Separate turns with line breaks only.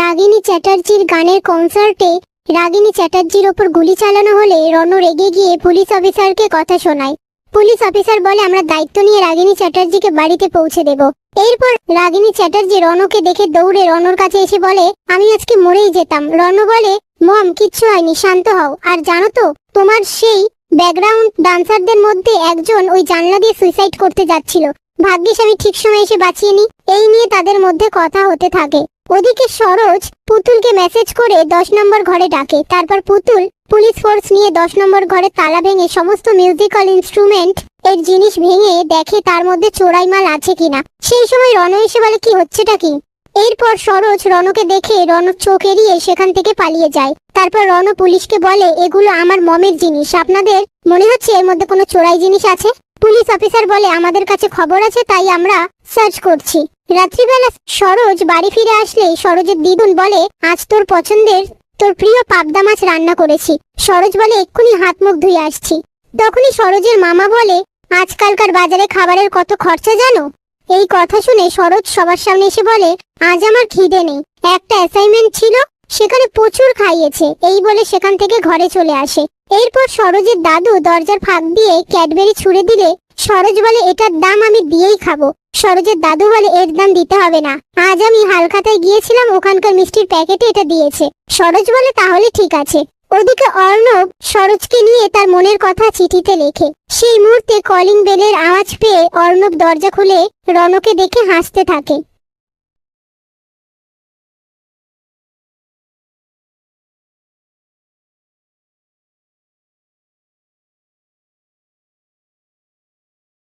রাগিনী চ্যাটার্জির গানের কনসার্টে রাগিনী চ্যাটার্জির ওপর গুলি চালানো হলে রণ রেগে গিয়ে পুলিশ অফিসারকে কথা শোনায়। পুলিশ অফিসার বলে, আমরা দায়িত্ব নিয়ে রাগিনী চ্যাটার্জিকে বাড়িতে পৌঁছে দেব। এরপর রাগিনী চ্যাটার্জি রণকে দেখে দৌড়ে রণর কাছে এসে বলে, আমি আজকে মরেই যেতাম। রণ বলে, মম, কিচ্ছু হয়নি, শান্ত হও। আর জানো তো, তোমার সেই ব্যাকগ্রাউন্ড ডান্সারদের মধ্যে একজন ওই জানলা দিয়ে সুইসাইড করতে যাচ্ছিল। ভাগ্যিস আমি ঠিক সময় এসে বাঁচিয়ে নি। এই নিয়ে তাদের মধ্যে কথা হতে থাকে। ওদিকে সরোজ পুতুলকে মেসেজ করে দশ নম্বর ঘরে ডাকে। তারপর পুতুল পুলিশ ফোর্স নিয়ে দশ নম্বর ঘরে তালা ভেঙে সমস্ত মিউজিক্যাল ইনস্ট্রুমেন্ট এর জিনিস ভেঙে দেখে তার মধ্যে চোরাই মাল আছে কিনা। সেই সময় রণ এসে বলে, কি হচ্ছেটা কি? এরপর সরোজ রণকে দেখে রণ চোখ এড়িয়ে সেখান থেকে পালিয়ে যায়। তারপর রণ পুলিশকে বলে, এগুলো আমার মমের জিনিস। আপনাদের মনে হচ্ছে এর মধ্যে কোনো চোরাই জিনিস আছে? পুলিশ অফিসার বলে, আমাদের কাছে খবর আছে, তাই আমরা সার্চ করছি। রাত্রিবেলা সরোজ বাড়ি ফিরে আসলে সরোজের দিদুন বলে, আজ তোর পছন্দের, তোর প্রিয় পাবদা মাছ রান্না করেছি। সরোজ বলে, এক্ষুনি হাত মুখ ধুয়ে আসছি। তখনই সরোজের মামা বলে, আজকালকার বাজারে খাবারের কত খরচা জানো? এই কথা শুনে সরোজ সবার সামনে এসে বলে, আজ আমার খিদে নেই। একটা অ্যাসাইনমেন্ট ছিল, সেখানে প্রচুর খাইয়েছে। এই বলে সেখান থেকে ঘরে চলে আসে। এরপর সরোজের দাদু দরজার ফাঁক দিয়ে ক্যাডবেরি ছুড়ে দিলে সরোজ বলে, এটার দাম আমি দিয়েই খাব। সরোজের দাদু বলে এর দাম দিতে হবে না। আজ আমি হালখাতায় গিয়েছিলাম, ওখানকার মিষ্টির প্যাকেটে এটা দিয়েছে। সরোজ বলে, তাহলে ঠিক আছে। ওদিকে অর্ণব সরোজকে নিয়ে তার মনের কথা চিঠিতে লেখে। সেই মুহূর্তে কলিং বেলের আওয়াজ পেয়ে অর্ণব দরজা খুলে রনকে দেখে হাসতে থাকে।